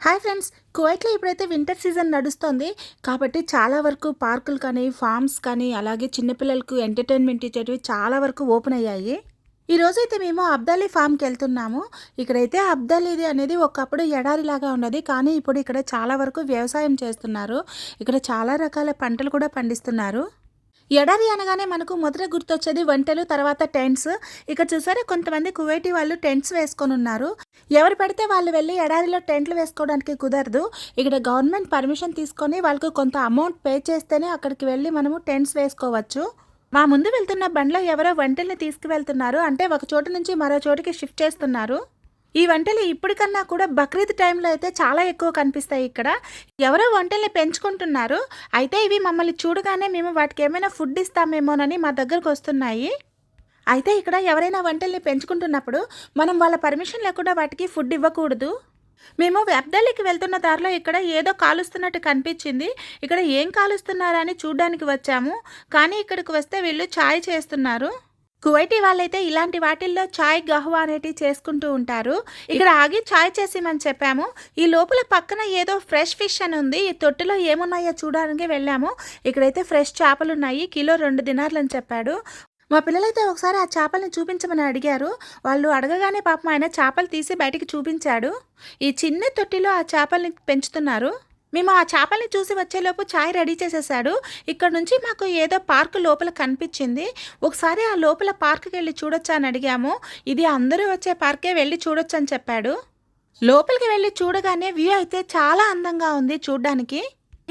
Hi friends కువైట్లో ఇప్పుడైతే winter season నడుస్తుంది కాబట్టి చాలా వరకు పార్కులు కానీ ఫార్మ్స్ కానీ అలాగే చిన్నపిల్లలకు ఎంటర్టైన్మెంట్ ఇచ్చేటివి చాలా వరకు ఓపెన్ అయ్యాయి. ఈ రోజైతే అయితే మేము అబ్దాలీ ఫామ్కి వెళ్తున్నాము. ఇక్కడైతే అబ్దాలిది అనేది ఒకప్పుడు ఎడారిలాగా ఉన్నది కానీ ఇప్పుడు ఇక్కడ చాలా వరకు వ్యవసాయం చేస్తున్నారు. ఇక్కడ చాలా రకాల పంటలు కూడా పండిస్తున్నారు. ఎడారి అనగానే మనకు మొదట గుర్తొచ్చేది వంటలు తర్వాత టెంట్స్. ఇక్కడ చూసారా కొంతమంది కువైటీ వాళ్ళు టెంట్స్ వేసుకొని ఉన్నారు. ఎవరు పడితే వాళ్ళు వెళ్ళి ఎడారిలో టెంట్లు వేసుకోవడానికి కుదరదు. ఇక్కడ గవర్నమెంట్ పర్మిషన్ తీసుకొని వాళ్ళకు కొంత అమౌంట్ పే చేస్తేనే అక్కడికి వెళ్ళి మనము టెంట్స్ వేసుకోవచ్చు. మా ముందు వెళ్తున్న బండ్లో ఎవరో వంటల్ని తీసుకువెళ్తున్నారు. అంటే ఒక చోటు నుంచి మరో చోటుకి షిఫ్ట్ చేస్తున్నారు. ఈ వంటలు ఇప్పటికన్నా కూడా బక్రీద్ టైంలో అయితే చాలా ఎక్కువ కనిపిస్తాయి ఇక్కడ. ఎవరో వంటల్ని పెంచుకుంటున్నారు. అయితే ఇవి మమ్మల్ని చూడగానే మేము వాటికి ఏమైనా ఫుడ్ ఇస్తామేమోనని మా దగ్గరకు వస్తున్నాయి. అయితే ఇక్కడ ఎవరైనా వంటల్ని పెంచుకుంటున్నప్పుడు మనం వాళ్ళ పర్మిషన్ లేకుండా వాటికి ఫుడ్ ఇవ్వకూడదు. మేము వెబ్దల్లికి వెళ్తున్న దారిలో ఇక్కడ ఏదో కాలుస్తున్నట్టు కనిపించింది. ఇక్కడ ఏం కాలుస్తున్నారని చూడ్డానికి వచ్చాము. కానీ ఇక్కడికి వస్తే వీళ్ళు ఛాయ్ చేస్తున్నారు. కువైటీ వాళ్ళైతే ఇలాంటి వాటిల్లో చాయ్ గహ్వా అనేటివి చేసుకుంటూ ఉంటారు. ఇక్కడ ఆగి చాయ్ చేసిమని చెప్పాము. ఈ లోపల పక్కన ఏదో ఫ్రెష్ ఫిష్ అని ఉంది. ఈ తొట్టిలో ఏమున్నాయో చూడడానికి వెళ్ళాము. ఇక్కడైతే ఫ్రెష్ చేపలు ఉన్నాయి. కిలో రెండు దినార్లు అని చెప్పాడు. మా పిల్లలైతే ఒకసారి ఆ చేపల్ని చూపించమని అడిగారు. వాళ్ళు అడగగానే పాపం ఆయన చేపలు తీసి బయటికి చూపించాడు. ఈ చిన్న తొట్టిలో ఆ చేపల్ని పెంచుతున్నారు. మేము ఆ చేపల్ని చూసి వచ్చేలోపు చాయ్ రెడీ చేసేసాడు. ఇక్కడ నుంచి మాకు ఏదో పార్క్ లోపల కనిపించింది. ఒకసారి ఆ లోపల పార్క్కి వెళ్ళి చూడొచ్చా అని అడిగాము. ఇది అందరూ వచ్చే పార్కే వెళ్ళి చూడొచ్చు అని చెప్పాడు. లోపలికి వెళ్ళి చూడగానే వ్యూ అయితే చాలా అందంగా ఉంది చూడ్డానికి.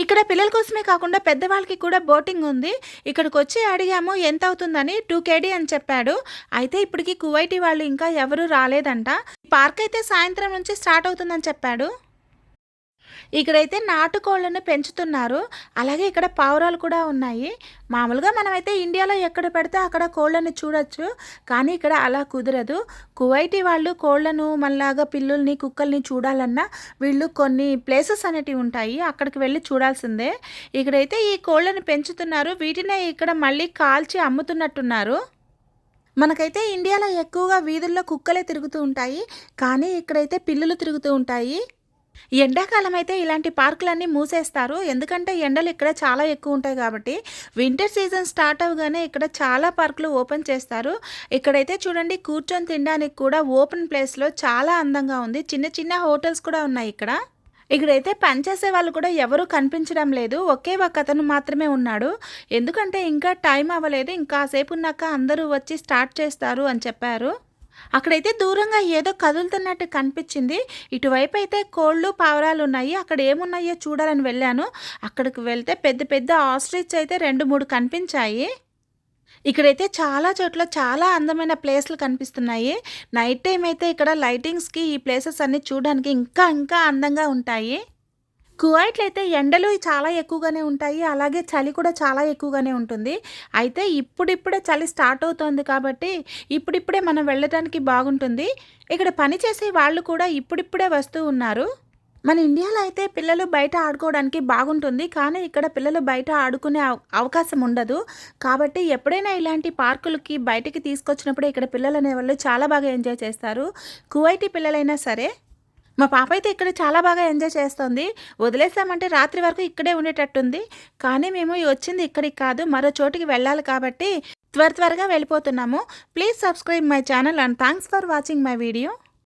ఇక్కడ పిల్లల కోసమే కాకుండా పెద్దవాళ్ళకి కూడా బోటింగ్ ఉంది. ఇక్కడికి వచ్చి అడిగాము ఎంత అవుతుందని? టూ కేడీ అని చెప్పాడు. అయితే ఇప్పటికి కువైటీ వాళ్ళు ఇంకా ఎవరు రాలేదంట. పార్క్ అయితే సాయంత్రం నుంచి స్టార్ట్ అవుతుందని చెప్పాడు. ఇక్కడైతే నాటుకోళ్ళను పెంచుతున్నారు. అలాగే ఇక్కడ పావురాలు కూడా ఉన్నాయి. మామూలుగా మనమైతే ఇండియాలో ఎక్కడ పెడితే అక్కడ కోళ్ళని చూడొచ్చు. కానీ ఇక్కడ అలా కుదరదు. కువైటీ వాళ్ళు కోళ్ళను మళ్ళాగా పిల్లుల్ని కుక్కల్ని చూడాలన్నా వీళ్ళు కొన్ని ప్లేసెస్ అనేటివి ఉంటాయి. అక్కడికి వెళ్ళి చూడాల్సిందే. ఇక్కడైతే ఈ కోళ్ళని పెంచుతున్నారు. వీటినే ఇక్కడ మళ్ళీ కాల్చి అమ్ముతున్నట్టున్నారు. మనకైతే ఇండియాలో ఎక్కువగా వీధుల్లో కుక్కలే తిరుగుతూ ఉంటాయి. కానీ ఇక్కడైతే పిల్లులు తిరుగుతూ ఉంటాయి. ఎండాకాలం అయితే ఇలాంటి పార్కులన్నీ మూసేస్తారు. ఎందుకంటే ఎండలు ఇక్కడ చాలా ఎక్కువ ఉంటాయి కాబట్టి వింటర్ సీజన్ స్టార్ట్ అవగానే ఇక్కడ చాలా పార్కులు ఓపెన్ చేస్తారు. ఇక్కడైతే చూడండి కూర్చొని తినడానికి కూడా ఓపెన్ ప్లేస్లో చాలా అందంగా ఉంది. చిన్న చిన్న హోటల్స్ కూడా ఉన్నాయి ఇక్కడ. ఇక్కడైతే పనిచేసే వాళ్ళు కూడా ఎవరు కనిపించడం లేదు. ఒకే ఒక అతను మాత్రమే ఉన్నాడు. ఎందుకంటే ఇంకా టైం అవ్వలేదు. ఇంకా సేపు ఉన్నాక అందరూ వచ్చి స్టార్ట్ చేస్తారు అని చెప్పారు. అక్కడైతే దూరంగా ఏదో కదులుతున్నట్టు కనిపించింది. ఇటువైపు అయితే కోళ్ళు పావురాలు ఉన్నాయి. అక్కడ ఏమున్నాయో చూడాలని వెళ్ళాను. అక్కడికి వెళ్తే పెద్ద పెద్ద ఆస్ట్రిచ్ అయితే రెండు మూడు కనిపించాయి. ఇక్కడైతే చాలా చోట్ల చాలా అందమైన ప్లేస్లు కనిపిస్తున్నాయి. నైట్ టైం అయితే ఇక్కడ లైటింగ్స్కి ఈ ప్లేసెస్ అన్నీ చూడడానికి ఇంకా ఇంకా అందంగా ఉంటాయి. కువైట్లో అయితే ఎండలు చాలా ఎక్కువగానే ఉంటాయి. అలాగే చలి కూడా చాలా ఎక్కువగానే ఉంటుంది. అయితే ఇప్పుడిప్పుడే చలి స్టార్ట్ అవుతోంది కాబట్టి ఇప్పుడిప్పుడే మనం వెళ్ళడానికి బాగుంటుంది. ఇక్కడ పని చేసే వాళ్ళు కూడా ఇప్పుడిప్పుడే వస్తూ ఉన్నారు. మన ఇండియాలో అయితే పిల్లలు బయట ఆడుకోవడానికి బాగుంటుంది. కానీ ఇక్కడ పిల్లలు బయట ఆడుకునే అవకాశం ఉండదు. కాబట్టి ఎప్పుడైనా ఇలాంటి పార్కులకి బయటికి తీసుకొచ్చినప్పుడు ఇక్కడ పిల్లలు అనేవాళ్ళు చాలా బాగా ఎంజాయ్ చేస్తారు. కువైటీ పిల్లలైనా సరే మా పాప అయితే ఇక్కడ చాలా బాగా ఎంజాయ్ చేస్తుంది. వదిలేసామంటే రాత్రి వరకు ఇక్కడే ఉండేటట్టుంది. కానీ మేము వచ్చింది ఇక్కడికి కాదు మరో చోటికి వెళ్ళాలి కాబట్టి త్వర త్వరగా వెళ్ళిపోతున్నాము. Please subscribe my channel and thanks for watching my video